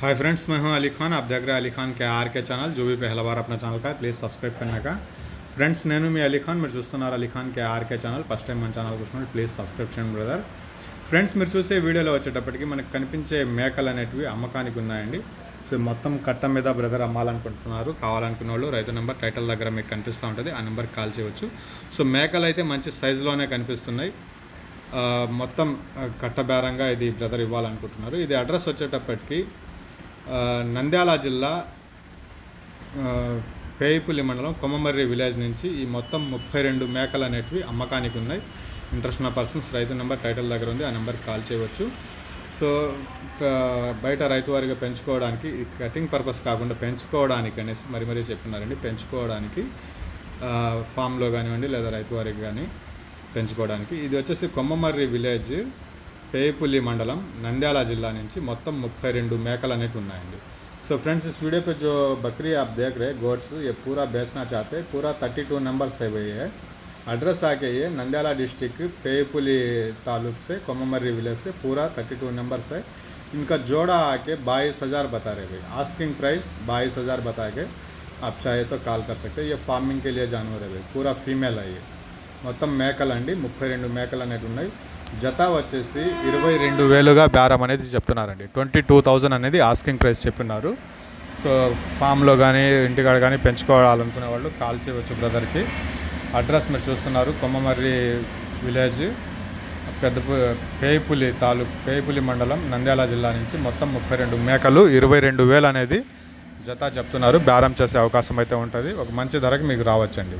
Hi friends मैं हूं अली खान आप देख रहे हैं अली खान के आर के ఛానల్ जो भी पहला बार अपना ఛానల్ का ప్లీజ్ సబ్స్క్రైబ్ करने का ఫ్రెండ్స్ నేను మీ అలీ ఖాన్ మీరు చూస్తున్నారు Ali Khan K RK channel first time మన ఛానల్ చూస్తున్నారు ప్లీజ్ సబ్స్క్రైబ్ చేయండి బ్రదర్ ఫ్రెండ్స్ మీరు చూసే వీడియోలో వచ్చేటప్పటికి మనకు కనిపించే మేకలు అనేటివి అమ్మకానికి ఉన్నాయండి సో మొత్తం కట్ట మీద బ్రదర్ అమ్మాలనుకుంటున్నారు కావాలనుకున్న వాళ్ళు రైతు నెంబర్ టైటిల్ దగ్గర మీకు కనిపిస్తూ ఉంటుంది ఆ నెంబర్కి కాల్ చేయవచ్చు సో మేకలు అయితే మంచి సైజులోనే కనిపిస్తున్నాయి ఆ, మొత్తం ఆ, కట్టబేరంగా ఇది బ్రదర్ ఇవ్వాలనుకుంటున్నారు ఇది అడ్రస్ వచ్చేటప్పటికి ఆ, నంద్యాల జిల్లా ఆ, పేయిపుల్లి మండలం కొమ్మమర్రి విలేజ్ నుంచి ఈ మొత్తం ముప్పై రెండు మేకలు అనేటివి అమ్మకానికి ఉన్నాయి. ఇంట్రెస్ట్ ఉన్న పర్సన్స్ రైతు నెంబర్ టైటిల్ దగ్గర ఉంది ఆ నెంబర్కి కాల్ చేయవచ్చు. సో బయట రైతు వారిగా పెంచుకోవడానికి ఈ కటింగ్ పర్పస్ కాకుండా పెంచుకోవడానికి అనేసి మరి మరీ చెప్తున్నారండి. పెంచుకోవడానికి ఫామ్లో కానివ్వండి లేదా రైతు వారికి కానీ పెంచుకోవడానికి. ఇది వచ్చేసి కొమ్మమర్రి విలేజ్ పేపుల్లి మండలం నంద్యాల జిల్లా నుంచి మొత్తం ముప్పై రెండు మేకలు అనేవి ఉన్నాయండి సో फ्रेंड्स इस वीडियो पे जो बकरी आप देख रहे हैं गोट्स ये पूरा बेचना चाहते हैं पूरा थर्टी टू नंबर से हुई है एड्रेस आके ये नंद्याला डिस्ट्रिक्ट पेपुली तालुक से कोममर्री विलेज से पूरा थर्टी टू नंबर से इनका जोड़ा आके बाईस हज़ार बता रहे भाई आस्किंग प्राइस बाईस हज़ार बता के आप चाहे तो कॉल कर सकते हैं ये फार्मिंग के लिए जानवर है भाई पूरा फीमेल है ये మొత్తం మేకలు అండి ముప్పై రెండు మేకలు అనేవి ఉన్నాయి జత వచ్చేసి ఇరవై రెండు వేలుగా బేరం అనేది చెప్తున్నారండి. ట్వంటీ టూ థౌజండ్ అనేది ఆస్కింగ్ ప్రైస్ చెప్పినారు. సో ఫామ్లో కానీ ఇంటికాడ కానీ పెంచుకోవాలనుకునే వాళ్ళు కాల్ చేయవచ్చు బ్రదర్కి. అడ్రస్ మీరు చూస్తున్నారు కొమ్మమర్రి విలేజ్ పెద్ద పేయిపులి తాలూకు పేయిపులి మండలం నంద్యాల జిల్లా నుంచి మొత్తం ముప్పై రెండు మేకలు ఇరవై రెండు వేలు అనేది జత చెప్తున్నారు. బేరం చేసే అవకాశం అయితే ఉంటుంది. ఒక మంచి ధరకు మీకు రావచ్చండి.